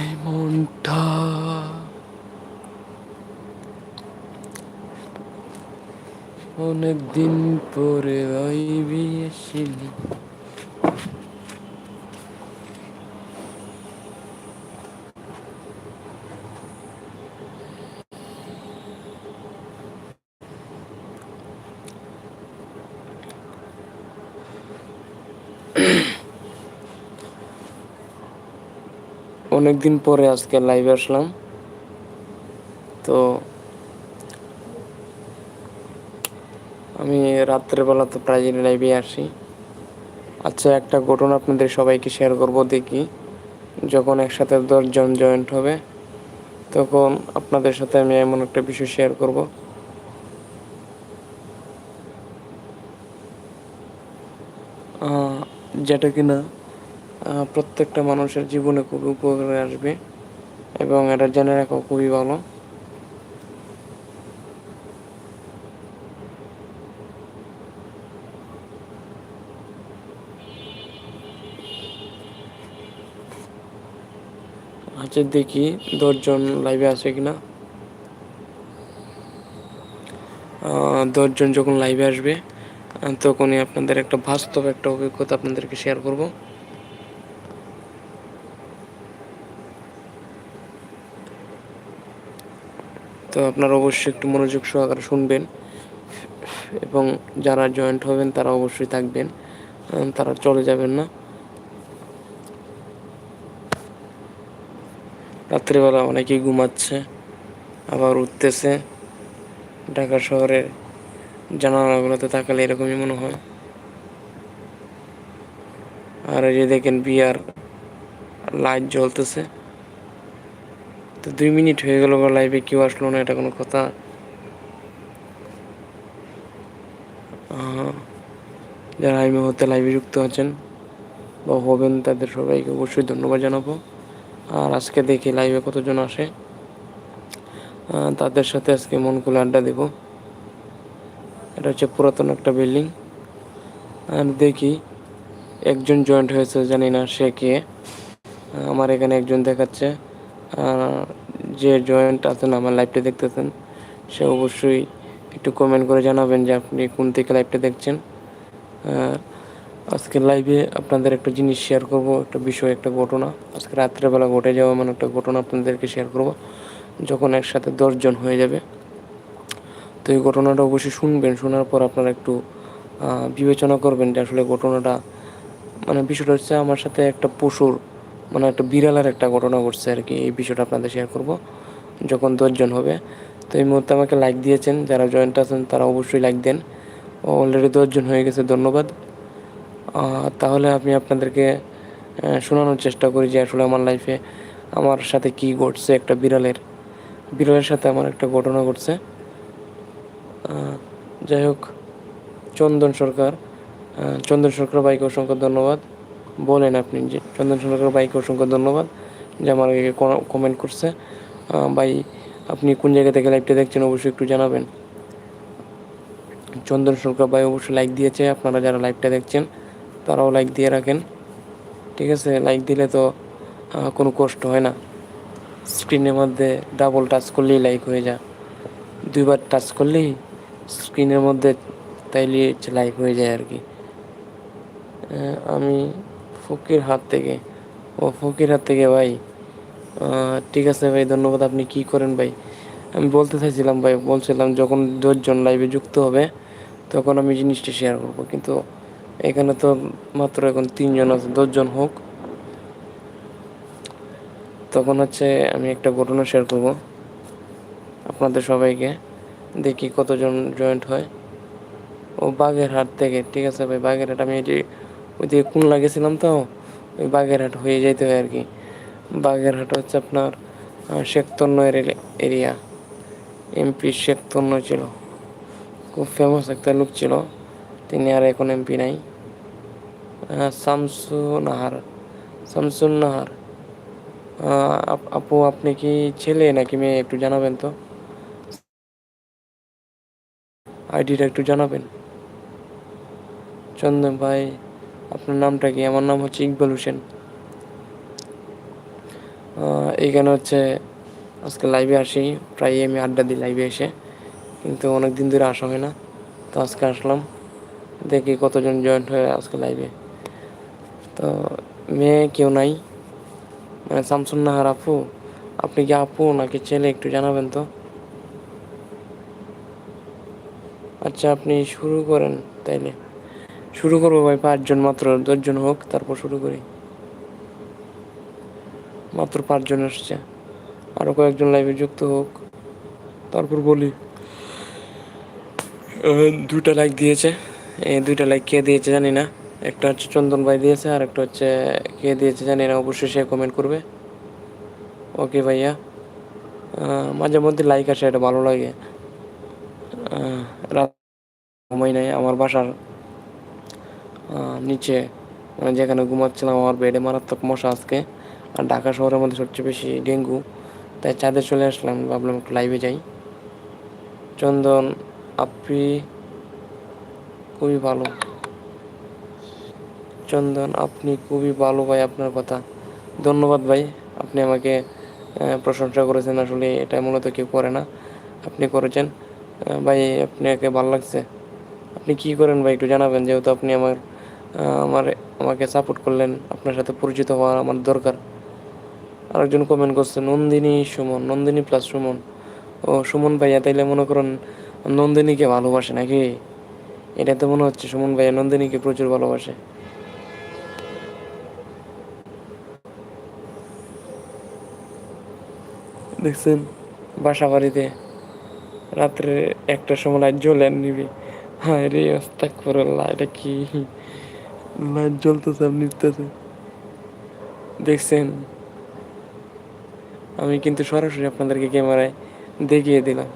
এই মনটা। অনেক দিন পরে আইবি আসিলি অনেকদিন পরে আজকে লাইভে আসলাম। তো আমি রাত্রেবেলা তো প্রায় লাইভে আসি। আচ্ছা একটা ঘটনা আপনাদের সবাইকে শেয়ার করব দেখি। যখন একসাথে দশজন জয়েন্ট হবে, তখন আপনাদের সাথে আমি এমন একটা বিষয় শেয়ার করব। যেটা কিনা প্রত্যেকটা মানুষের জীবনে খুবই উপকারে আসবে এবং এটা জেনে রাখা খুবই ভালো। আচ্ছা দেখি দশজন লাইভে আছে কিনা। দশজন যখন লাইভে আসবে তখনই আপনাদের একটা বাস্তব একটা অভিজ্ঞতা আপনাদেরকে শেয়ার করব। তো আপনারা অবশ্যই একটু মনোযোগ সহকারে শুনবেন। এবং যারা জয়েন্ট হবেন, তারা অবশ্যই থাকবেন। তারা চলে যাবেন না। রাত্রিবেলা অনেকেই ঘুমাচ্ছে, আবার উঠতেছে। ঢাকা শহরের জানালাগুলোতে তাকালে এরকমই মনে হয়। আর এই যে দেখেন বিয়ার লাইট জ্বলতেছে। তো দুই মিনিট হয়ে গেল লাইভে কেউ আসলো না এটা কোনো কথা? যারা এই মুহূর্তে লাইভে যুক্ত আছেন বা হবেন তাদের সবাইকে অবশ্যই ধন্যবাদ জানাব। আর আজকে দেখি লাইভে কতজন আসে। তাদের সাথে আজকে মন খুলে আড্ডা দেব। এটা হচ্ছে পুরাতন একটা বিল্ডিং আর দেখি একজন জয়েন্ট হয়েছে জানি না সে কে। আমার এখানে একজন দেখাচ্ছে। আহ, যে জয়েন্ট আছেন, আমার লাইভটা দেখতেছেন, সে অবশ্যই একটু কমেন্ট করে জানাবেন যে আপনি কোন থেকে লাইভটা দেখছেন। আর আজকে লাইভে আপনাদের একটা জিনিস শেয়ার করব, একটা বিষয়, একটা ঘটনা। আজকে রাত্রেবেলা ঘটে যাওয়া এমন একটা ঘটনা আপনাদেরকে শেয়ার করব, যখন একসাথে দশজন হয়ে যাবে। তো এই ঘটনাটা অবশ্যই শুনবেন, শোনার পর আপনারা একটু বিবেচনা করবেন যে আসলে ঘটনাটা মানে বিষয়টা হচ্ছে আমার সাথে একটা পশুর মানে একটা বিড়ালের একটা ঘটনা ঘটছে আর কি, এই বিষয়টা আপনাদের শেয়ার করব, যখন দশজন হবে। তো এই মুহূর্তে আমাকে লাইক দিয়েছেন, যারা জয়েন্ট আছেন তারা অবশ্যই লাইক দেন। অলরেডি দশজন হয়ে গেছে, ধন্যবাদ। তাহলে আমি আপনাদেরকে শোনানোর চেষ্টা করি যে আসলে আমার লাইফে আমার সাথে কি ঘটছে একটা বিড়ালের। বিড়ালের সাথে আমার একটা ঘটনা ঘটছে। যাই হোক, চন্দন সরকার চন্দন সরকার বাইকে অসংখ্য ধন্যবাদ। বলেন আপনি যে চন্দন সরকার বাইকে অসংখ্য ধন্যবাদ, যে আমার কমেন্ট করছে। ভাই, আপনি কোন জায়গা থেকে লাইভটা দেখছেন অবশ্যই একটু জানাবেন। চন্দন সরকার ভাই অবশ্যই লাইক দিয়েছে, আপনারা যারা লাইভটা দেখছেন, তারাও লাইক দিয়ে রাখেন। ঠিক আছে? লাইক দিলে তো কোনো কষ্ট হয় না। স্ক্রিনের মধ্যে ডাবল টাচ করলেই লাইক হয়ে যায়। দুইবার টাচ করলেই স্ক্রিনের মধ্যে তাইলে লাইক হয়ে যায় আর কি। আমি ফকির হাত থেকে। ও ফকির হাত থেকে, ভাই। ঠিক আছে ভাই, ধন্যবাদ। আপনি কি করেন ভাই? আমি বলতে চাইছিলাম ভাই, বলছিলাম যখন দশজন লাইভে যুক্ত হবে, তখন আমি জিনিসটা শেয়ার করব। কিন্তু এখানে তো মাত্র এখন তিনজন আছে, দশজন হোক। তখন হচ্ছে আমি একটা ঘটনা শেয়ার করব আপনাদের সবাইকে। দেখি কতজন জয়েন্ট হয়। ও বাগেরহাট থেকে, ঠিক আছে ভাই, বাগেরহাট। আমি এই যে ওইদিকে কোন লাগেছিলাম তো ওই বাগেরহাট হয়ে যেতে হয় আর কি বাগেরহাট হচ্ছে আপনার শেখতন্নয়ের এরিয়া। এমপি শেখতন্ন ছিল। খুব ফেমাস একটা লোক ছিল। তিনি আর এখন এমপি নাই। আহ, শামসু নাহার নাহার আপু আপনি কি ছেলে নাকি মেয়ে একটু জানাবেন তো? আইডিটা একটু জানাবেন। চন্দন ভাই আপনার নামটা কি? আমার নাম হচ্ছে ইকবাল হোসেন। এইখানে হচ্ছে আজকে লাইভে আসি। প্রায় আমি আড্ডা দিই লাইভে এসে। কিন্তু অনেক দিন ধরে আসা হয় না। তো আজকে আসলাম। দেখি কতজন জয়েন্ট হয়ে আজকে লাইভে তো মেয়ে কেউ নাই। মানে শামসুন নাহার আপু। আপনি কি আপু নাকি ছেলে একটু জানাবেন তো? আচ্ছা আপনি শুরু করেন তাইলে। শুরু করব ভাই পাঁচজন মাত্র দশজন হোক, তারপর শুরু করি। মাত্র পাঁচজন এসছে আরও কয়েকজন লাইভে যুক্ত হোক, তারপর বলি। দুইটা লাইক দিয়েছে। এই দুইটা লাইক কে দিয়েছে জানি না। একটা হচ্ছে চন্দন ভাই দিয়েছে, আর একটা হচ্ছে কে দিয়েছে জানি না, অবশ্যই সে কমেন্ট করবে। ওকে ভাইয়া। মাঝে মধ্যে লাইক আসে, এটা ভালো লাগে। রাত ঘুমাই নাই, আমার বাসার নিচে মানে যেখানে ঘুমাচ্ছিলাম, আমার বেডে মারাত্মক মশা আজকে। আর ঢাকা শহরের মধ্যে সবচেয়ে বেশি ডেঙ্গু। তাই চাঁদে চলে আসলাম, ভাবলাম একটু লাইভে যাই। চন্দন আপনি খুবই ভালো। চন্দন, আপনি খুবই ভালো ভাই, আপনার কথা। ধন্যবাদ ভাই, আপনি আমাকে প্রশংসা করেছেন। আসলে এটা মূলত কেউ করে না, আপনি করেছেন। ভাই, আপনাকে ভালো লাগছে। আপনি কি করেন ভাই, একটু জানাবেন, যেহেতু আপনি আমার আমার, আমাকে সাপোর্ট করলেন, আপনার সাথে পরিচিত হওয়া আমার দরকার। আরেকজন কমেন্ট করছে, নন্দিনী সুমন, নন্দিনী প্লাস সুমন। ও, সুমন ভাইয়া, তাইলে মনে করেন নন্দিনীকে ভালোবাসে নাকি? এটা তো মনে হচ্ছে সুমন ভাইয়া নন্দিনীকে প্রচুর ভালোবাসে। দেখছেন বাসা বাড়িতে রাত্রে একটা সময় লাইট জ্বলে নিবি। হ্যাঁ রে অস্তাক করে এটা কি? লাইট জ্বলতেছে, আর নিতেছে দেখছেন? আমি কিন্তু সরাসরি আপনাদেরকে ক্যামেরায় দেখিয়ে দিলাম।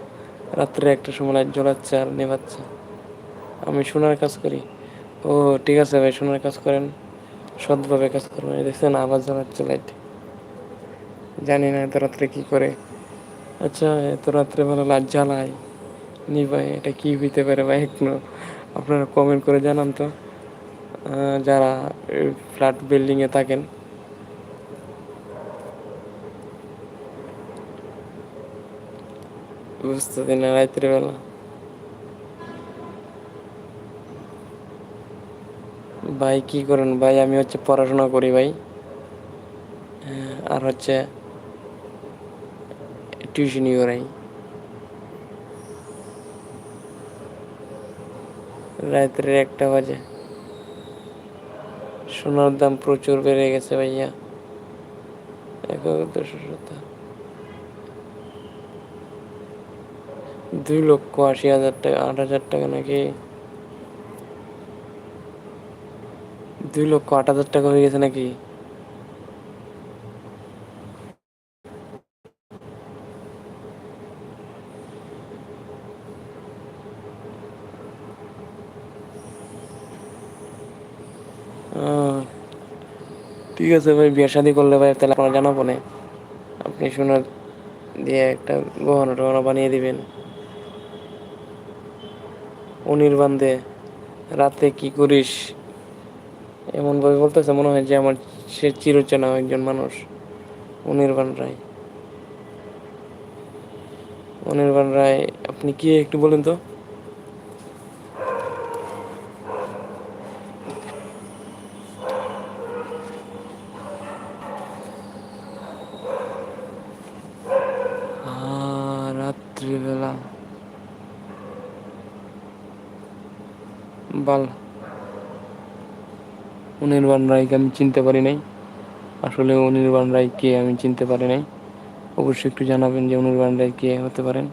রাত্রে একটা সময় লাইট জ্বলাচ্ছে আর নেভাচ্ছে। আমি শোনার কাজ করি। ও, ঠিক আছে ভাই শোনার কাজ করেন। সৎভাবে কাজ করবেন। দেখছেন, আবার জ্বালাচ্ছে লাইট। জানি না এত রাত্রে কী করে। আচ্ছা এত রাত্রে ভালো লাইট জ্বালাই। নি ভাই এটা কী হইতে পারে ভাই, একটু আপনারা কমেন্ট করে জানান তো। যারা ফ্ল্যাট বিল্ডিংয়ে থাকেন। বুঝতেছি না, রাত্রে বেলা। ভাই, কি করেন? ভাই, আমি হচ্ছে পড়াশোনা করি ভাই। আর হচ্ছে টিউশনি করাই। রাত্রে একটা বাজে। সোনার দাম প্রচুর বেড়ে গেছে ভাইয়া। শত দুই লক্ষ আশি হাজার টাকা, আট হাজার টাকা নাকি? দুই লক্ষ আট হাজার টাকা হয়ে গেছে নাকি? ঠিক আছে ভাই, বিয়ে শাদি করলে ভাই তাহলে আপনার জানাব আপনি সোনার দিয়ে একটা গহনা টহনা বানিয়ে দিবেন। অনির্বাণ রাতে কি করিস? এমন ভাবে বলতেছে, মনে হয় যে আমার সে চিরচেনা একজন মানুষ, অনির্বাণ রায়। অনির্বাণ রায়, আপনি কি একটু বলেন তো আহ, রাত্রিবেলা বাল। অনির্বাণ রায়কে আমি চিনতে পারি নাই। আসলে অনির্বাণ রায় কে আমি চিনতে পারি নাই। অবশ্যই একটু জানাবেন যে অনির্বাণ রায় কে হতে পারেন।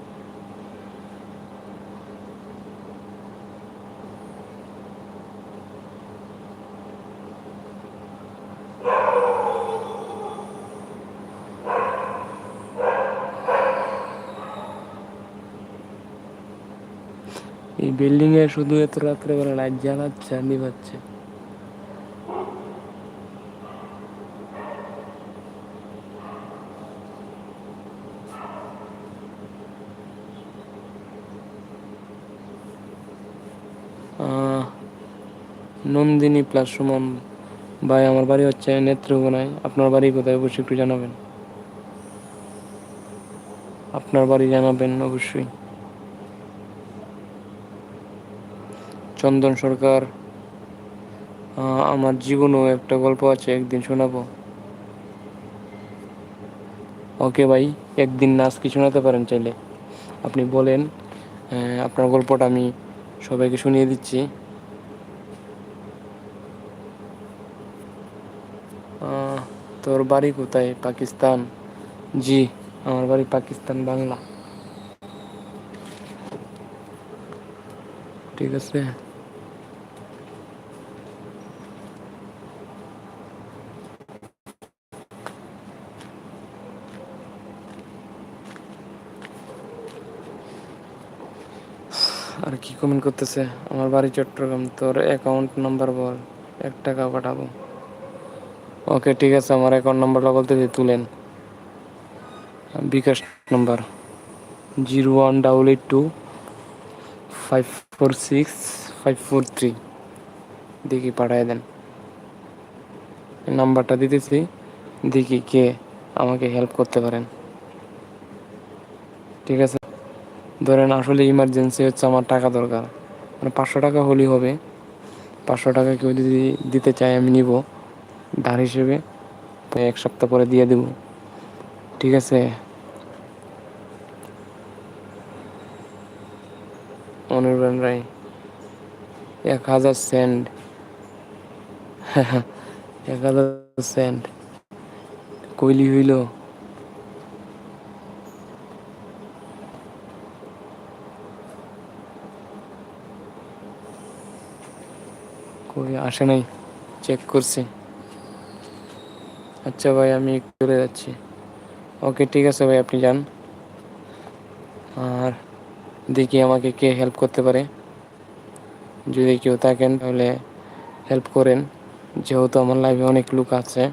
এই বিল্ডিং এ শুধু এত রাত্রে রাত্রেবেলা লাইট জ্বালাচ্ছে আর নিভাচ্ছে। নন্দিনী প্লাস সুমন, ভাই, আমার বাড়ি হচ্ছে নেত্রকোনায়। আপনার বাড়ি কোথায়? অবশ্যই একটু জানাবেন। আপনার বাড়ি জানাবেন, অবশ্যই। চন্দন সরকার আমার জীবনেও একটা গল্প আছে, একদিন শোনাবো। ওকে ভাই, একদিন নাচ কি শোনাতে পারেন চাইলে? আপনি বলেন আপনার গল্পটা আমি সবাইকে শুনিয়ে দিচ্ছি। তোর বাড়ি কোথায়? পাকিস্তান। জি, আমার বাড়ি পাকিস্তান, বাংলা। ঠিক আছে? কি কমেন্ট করতেছে? আমার বাড়ি চট্টগ্রাম, তোর অ্যাকাউন্ট নাম্বার বল, এক টাকা পাঠাবো। ওকে ঠিক আছে, আমার অ্যাকাউন্ট নাম্বারটা বলতে তুলেন। BKash number zero one double eight two five four six five four three দেখি পাঠাই দেন। নাম্বারটা দিতেছি, দেখি কে আমাকে হেল্প করতে পারেন। ঠিক আছে? ধরেন আসলে ইমার্জেন্সি হচ্ছে আমার টাকা দরকার। মানে পাঁচশো টাকা হলেই হবে। পাঁচশো টাকা কেউ যদি দিতে চায় আমি নিব। ধার হিসেবে এক সপ্তাহ পরে দিয়ে দেব। ঠিক আছে? অনির্বাণ রায় এক হাজার সেন্ট এক হাজার সেন্ট কইলি হইল? কই আসে নাই চেক করছি। আচ্ছা ভাই, আমি চলে যাচ্ছি। ওকে ঠিক আছে ভাই, আপনি যান। আর দেখি আমাকে কে হেল্প করতে পারে। যদি কেউ থাকেন, তাহলে হেল্প করেন। যেহেতু আমার লাইফে অনেক লোক আছে।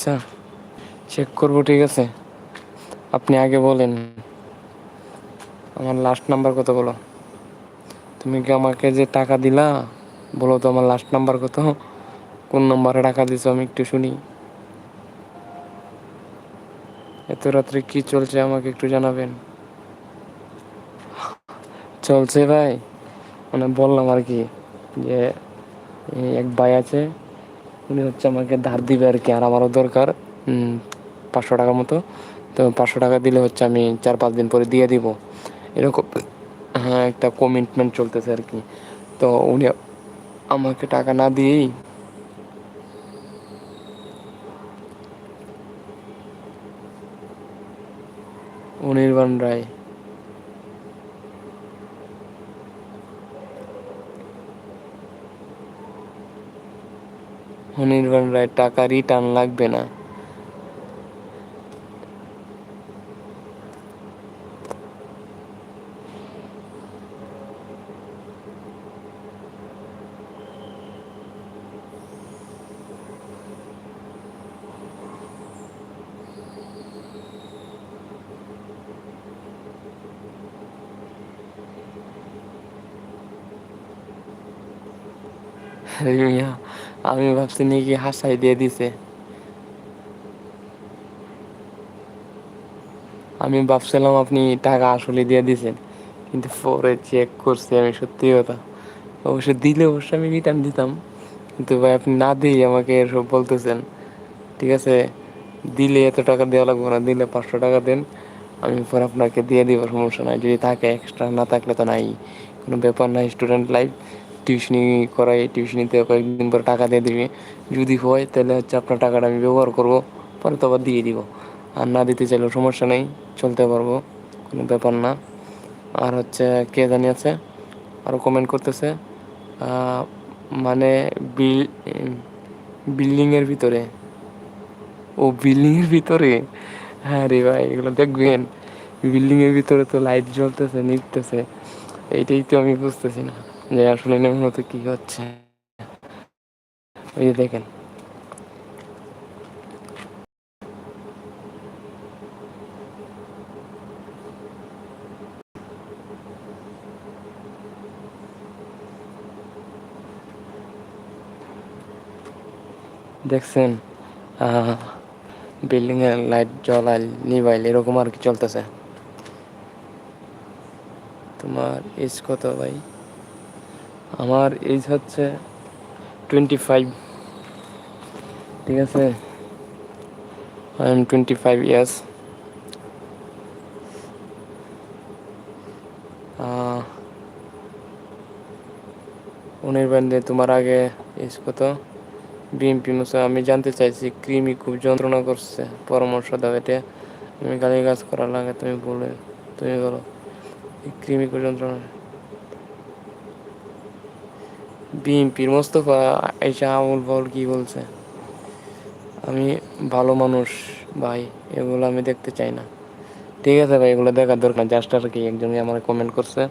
আচ্ছা চেক করব, ঠিক আছে? আপনি আগে বলেন। আমার লাস্ট নাম্বার কত বলো? তুমি কি আমাকে যে টাকা দিলা, বলো তো আমার লাস্ট নাম্বার কত? কোন নম্বরে টাকা দিছো আমি একটু শুনি। এত রাত্রে কি চলছে আমাকে একটু জানাবেন। চলছে ভাই মানে বললাম আর কি, যে এক ভাই আছে উনি হচ্ছে আমাকে ধার দিবে আর কি, আর আমারও দরকার পাঁচশো টাকার মতো। তো পাঁচশো টাকা দিলে হচ্ছে আমি চার পাঁচ দিন পরে দিয়ে দিব। এরকম হ্যাঁ একটা কমিটমেন্ট চলতেছে আর কি। তো উনি আমাকে টাকা না দিয়েই অনির্বাণ রায় অনির্বাণ রায় টাকা রিটার্ন লাগবে না। আমি ভাবছি নাকি হাসাই দিয়ে দিছে। আমি ভাবছিলাম আপনি টাকা আসলে দিয়ে দিছেন, কিন্তু পরে চেক করছি আমি সত্যি কথা। অবশ্য দিলে অবশ্য আমি রিটার্ন দিতাম, কিন্তু ভাই আপনি না দিয়ে আমাকে এসব বলতেছেন। ঠিক আছে, দিলে এত টাকা দেওয়া লাগবে না, দিলে পাঁচশো টাকা দেন, আমি পরে আপনাকে দিয়ে দিব, সমস্যা নাই। যদি থাকে এক্সট্রা না থাকলে তো নাই, কোনো ব্যাপার নাই স্টুডেন্ট লাইফ টিউশনি করাই, টিউশনিতে কয়েকদিন পর টাকা দিয়ে দিবি। যদি হয়, তাহলে হচ্ছে আপনার টাকাটা আমি ব্যবহার করব, পরে তো আবার দিয়ে দিব। আর না দিতে চাইলেও সমস্যা নেই, চলতে পারব, কোনো ব্যাপার না। আর হচ্ছে কে জানি আছে আরও কমেন্ট করতেছে মানে বিল, বিল্ডিংয়ের ভিতরে। ও বিল্ডিংয়ের ভিতরে? হ্যাঁ রে ভাই, এগুলো দেখবেন। বিল্ডিংয়ের ভিতরে তো লাইট জ্বলতেছে নিতেছে এইটাই তো আমি বুঝতেছি না। যে আসলে মূলত কি হচ্ছে? ওই যে দেখেন। দেখছেন? বিল্ডিং এর লাইট জ্বলাইল নিবাইল এরকম আর কি চলতেছে। তোমার এজ কত ভাই? আমার এজ হচ্ছে টোয়েন্টি ফাইভ ঠিক আছে? I am twenty five years উনির বান্ধে তোমার আগে এজ কত? বিএমপি মুসা, আমি জানতে চাইছি, কৃমি খুব যন্ত্রণা করছে, পরামর্শ দাও এটা। আমি গালি গাছ করা লাগে তুমি বলে, তুমি বলো কৃমি খুব যন্ত্রণা। বিএমপির মোস্তফা এসে আমুল বল কি বলছে? আমি ভালো মানুষ ভাই, এগুলো আমি দেখতে চাই না। ঠিক আছে ভাই, এগুলো দেখার দরকার জাস্ট আর কি একজন আমার কমেন্ট করছে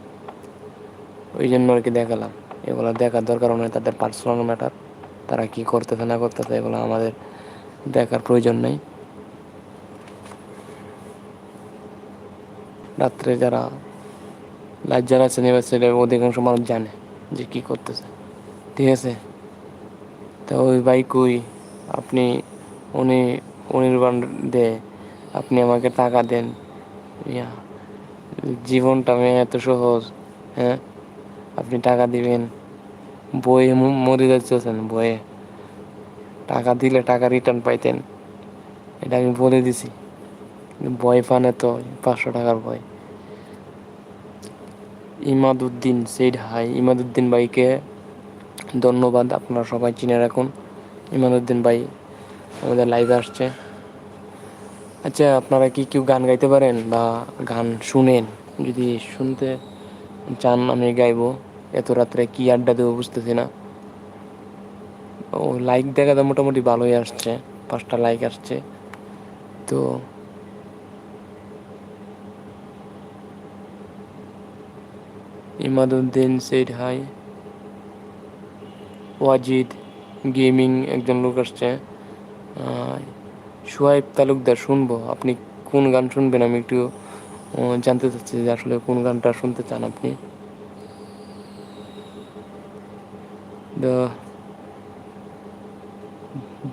ওই জন্য আর কি দেখালাম। এগুলো দেখার দরকার নয় তাদের পার্সোনাল ম্যাটার তারা কি করতেছে না করতেছে, এগুলো আমাদের দেখার প্রয়োজন নেই। রাত্রে যারা লাইট নেবে সেটা অধিকাংশ মানুষ জানে যে কি করতেছে। ঠিক আছে। তো ওই ভাই কই? আপনি উনি অনির্বাণ দে। আপনি আমাকে টাকা দেন। ইয়া, জীবনটা আমি এত সহজ হ্যাঁ? আপনি টাকা দিবেন। বইয়ে মরে যাচ্ছেন বইয়ে। টাকা দিলে টাকা রিটার্ন পাইতেন। এটা আমি বলে দিছি। বয় পানে তো পাঁচশো টাকার বই। ইমাদুদ্দিন সেইড হাই ইমাদুদ্দিন ভাইকে ধন্যবাদ আপনারা সবাই চিনে রাখুন। ইমাদুদ্দিন ভাই, আমাদের লাইভে আসছে। আচ্ছা আপনারা কি কেউ গান গাইতে পারেন বা গান শুনেন? যদি শুনতে চান, আমি গাইবো। এত রাত্রে কি আড্ডা দেবো বুঝতেছি না। ও লাইক দেখা তো মোটামুটি ভালোই আসছে। পাঁচটা লাইক আসছে। তো Imaduddin said hi Wajid gaming একজন লোক আসছে। সোহাইব তালুকদার শুনব। আপনি কোন গান শুনবেন? আমি একটু জানতে চাচ্ছি যে আসলে কোন গানটা শুনতে চান আপনি?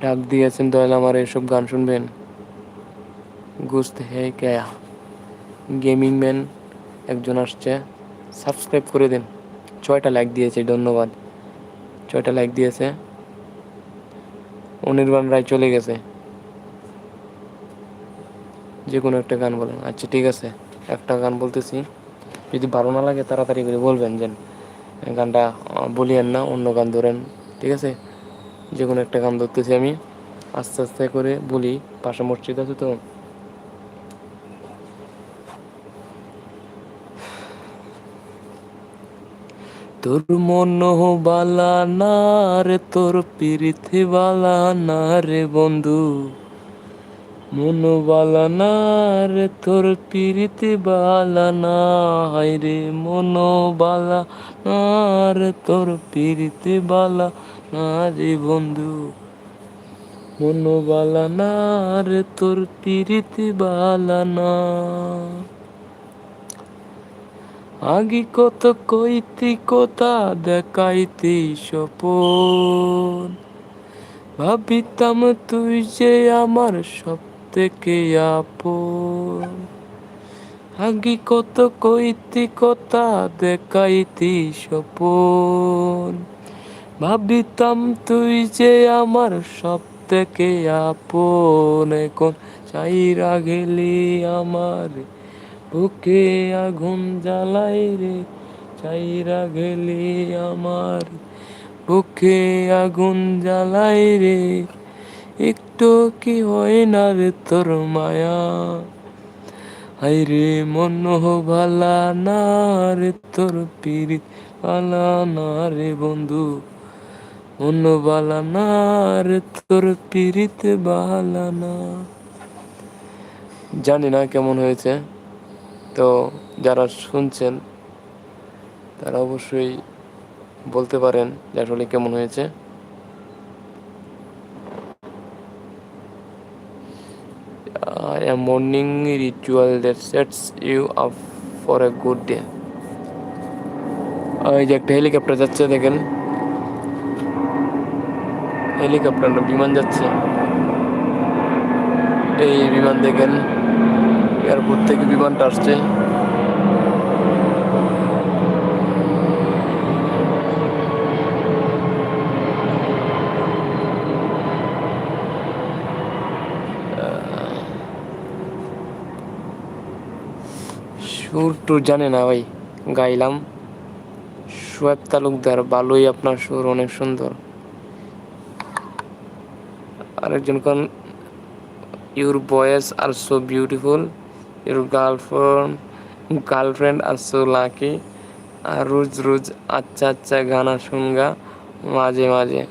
ডাক দিয়েছেন দয়াল, আমার এসব গান শুনবেন? গুস্ত হে কেয়া? গেমিং ম্যান একজন আসছে। সাবস্ক্রাইব করে দিন। ছয়টা লাইক দিয়েছে, ধন্যবাদ। ছয়টা লাইক দিয়েছে। অনির্বাণ রায় চলে গেছে। যে কোনো একটা গান বলেন। আচ্ছা ঠিক আছে। একটা গান বলতেছি। যদি ভালো না লাগে, তাড়াতাড়ি করে বলবেন যে গানটা বলিয়েন না, অন্য গান ধরেন। ঠিক আছে? যে কোনো একটা গান ধরতেছি আমি। আস্তে আস্তে করে বলি। পাশে মসজিদ আছে তো। তোর মন বালা না রে তোর পিরিথি বালা না রে বন্ধু। মন বালা না রে তোর পিরিতি বালা না হাই রে মন বালা না রে তোর পিরিতি বালা না রে বন্ধু। মন বালা না রে তোর পিরিতি বালা না আগে কত কইতি, কথা দেখাইতি সপন ভাবিতাম তুই যে আমার সব থেকে আপন। আগে কত কইতি, কথা দেখাইতি সপন ভাবিতাম তুই যে আমার সব থেকে আপন। এখন চাইরা গেলি আমার বুকে আগুন জ্বালাই রে চাইরা গেলি আমার। বুকে আগুন জ্বালাই রে, একটু কি হয় না রে তোর মায়া? হাই রে মন ভালা না রে তোর পিরিত ভালা না রে বন্ধু। অন্য বালানা রে তোর পিরিত বালানা জানি না কেমন হয়েছে। তো যারা শুনছেন, তারা অবশ্যই বলতে পারেন যে আসলে কেমন হয়েছে। a morning ritual that sets you up for a good এই যে একটা হেলিকপ্টার যাচ্ছে, দেখেন। হেলিকপ্টার বিমান যাচ্ছে। এই বিমান দেখেন। এয়ারপোর্ট থেকে বিমানটা আসছে। সুর টুর জানে না ভাই, গাইলাম। সোয়েব তালুকদার, ভালোই আপনার সুর, অনেক সুন্দর। আরেকজন কোন your voice are so beautiful girlfriend girlfriend are so lucky আর রোজ রোজ আচ্ছা আচ্ছা গানা শুনগা মাঝে মাঝে।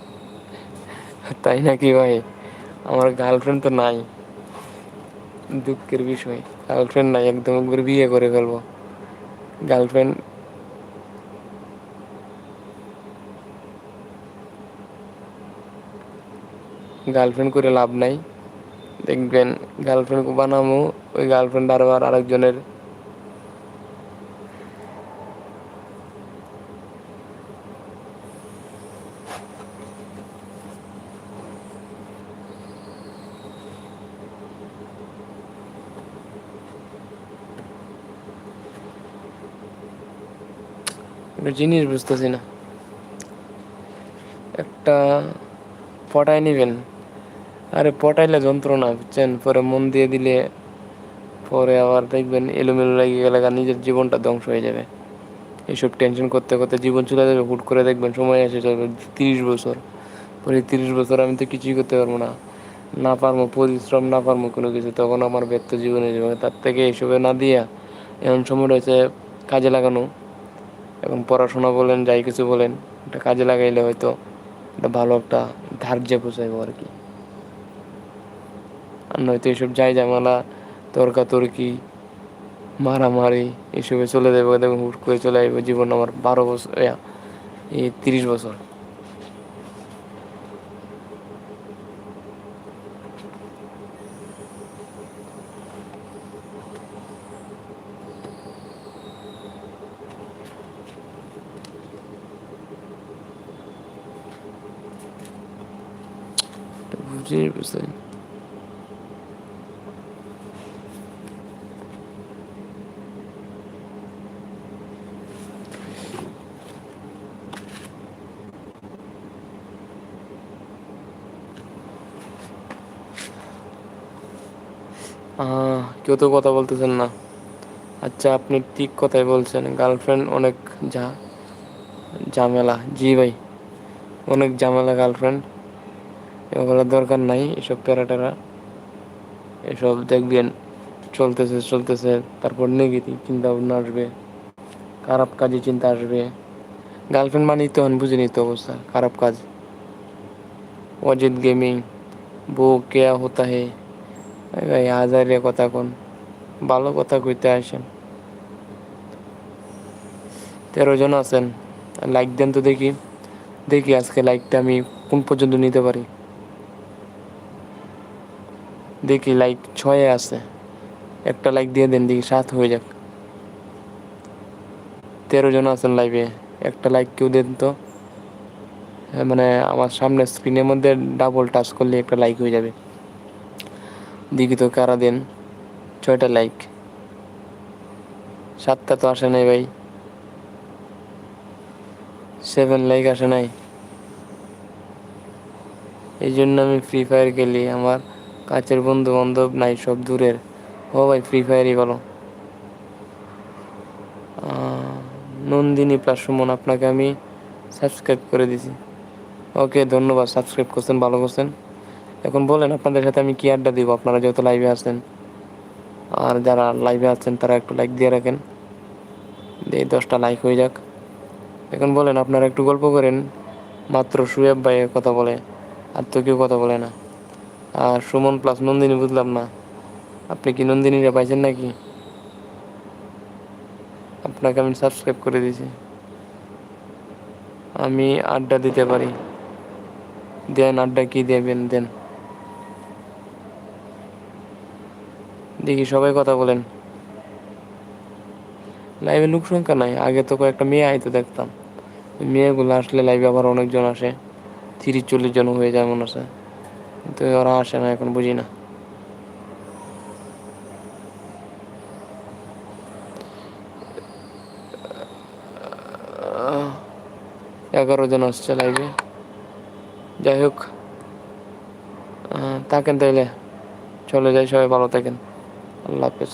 তাই নাকি ভাই? আমার গার্লফ্রেন্ড তো নাই। দুঃখের বিষয়। গার্লফ্রেন্ড নাই, একদম একবার বিয়ে করে ফেলব। গার্লফ্রেন্ড গার্লফ্রেন্ড করে লাভ নাই। দেখবেন গার্লফ্রেন্ড বানামো ওই গার্লফ্রেন্ড আর আরেকজনের জিনিস বুঝতেছি না। একটা পটায় নিবেন। আরে পটাইলে যন্ত্রণা, বুঝছেন? পরে মন দিয়ে দিলে পরে আবার দেখবেন এলোমেলো লেগে গেলে নিজের জীবনটা ধ্বংস হয়ে যাবে। এইসব টেনশন করতে করতে জীবন চলে যাবে, হুট করে দেখবেন সময় এসে যাবে তিরিশ বছর। পরে তিরিশ বছর আমি তো কিছুই করতে পারব না। না পারব, পরিশ্রম না পারব কোনো কিছু, তখন আমার ব্যর্থ জীবনে যাবে। তার থেকে এইসবে না দিয়া এমন সময় রয়েছে কাজে লাগানো। এখন পড়াশোনা বলেন, যাই কিছু বলেন, এটা কাজে লাগাইলে হয়তো একটা ভালো একটা ধার্য বোঝাইব আর কি। নয়তো এইসব যাই জামালা তর্কাতর্কি, মারামারি এসবে চলে যাবে দেখবেন হুট করে চলে আসবে জীবন আমার বারো বছর এই তিরিশ বছর। বুঝে বুঝতে কেউ তো কথা বলতেছেন না। আচ্ছা আপনি ঠিক কথাই বলছেন। গার্লফ্রেন্ড অনেক যা ঝামেলা। জি ভাই, অনেক ঝামেলা গার্লফ্রেন্ড এগুলোর দরকার নাই, এসব প্যারা টেরা এসব দেখবেন, চলতেছে চলতেছে, তারপর নেগেটিভ চিন্তা ভাবনা আসবে, খারাপ কাজে চিন্তা আসবে। গার্লফ্রেন্ড মানেই তো হন বুঝে নিতে অবস্থা, খারাপ কাজ। অজিত গেমিং বউ কেয়া হতা হে। ভাই হাজারে কথা কোন? ভালো কথা কইতে আসেন। তেরো জন আছেন লাইক দেন তো দেখি। দেখি আজকে লাইকটা আমি কোন পর্যন্ত নিতে পারি। দেখি লাইক ছয়ে আছে। একটা লাইক দিয়ে দেন, দেখি সাত হয়ে যাক। তেরো জন আছেন লাইভে একটা লাইক কেউ দেন তো। মানে আমার সামনে স্ক্রিনের মধ্যে ডাবল টাচ করলে একটা লাইক হয়ে যাবে। দেখি তো কারা দেন ছয়টা লাইক সাতটা তো আসে নাই ভাই। সেভেন লাইক আসে নাই। এই জন্য আমি ফ্রি ফায়ার খেলি। আমার কাছের বন্ধু বান্ধব নাই, সব দূরের। ও ভাই ফ্রি ফায়ারই বলো নন্দিনী প্লাস সুমন, আপনাকে আমি সাবস্ক্রাইব করে দিছি। ওকে ধন্যবাদ। সাবস্ক্রাইব করছেন, ভালো করছেন। এখন বলেন, আপনাদের সাথে আমি কি আড্ডা দিব? আপনারা যেহেতু লাইভে আছেন। আর যারা লাইভে আছেন, তারা একটু লাইক দিয়ে রাখেন। এই দশটা লাইক হয়ে যাক। এখন বলেন, আপনারা একটু গল্প করেন। মাত্র সুয়েব ভাই কথা বলে, আর তো কেউ কথা বলে না। আর সুমন প্লাস নন্দিনী বুঝলাম না। আপনি কি নন্দিনীরা পাইছেন নাকি? আপনাকে আমি সাবস্ক্রাইব করে দিয়েছি। আমি আড্ডা দিতে পারি। দেন আড্ডা কি দেবেন, দেন। দেখি সবাই কথা বলেন। লাইভে লোক সংখ্যা নাই, আগে তো কয়েকটা মেয়ে আইতো দেখতাম। মেয়েগুলো আসলে লাইভে আবার অনেকজন আসে, তিরিশ, চল্লিশ জন হয়ে যায় মনে আছে কিন্তু ওরা আসে না, এখন বুঝি না। এগারো জন আসছে লাইভে যাই হোক থাকেন তাইলে। চলে যাই সবাই, ভালো থাকেন। আল্লাহ হাফেজ।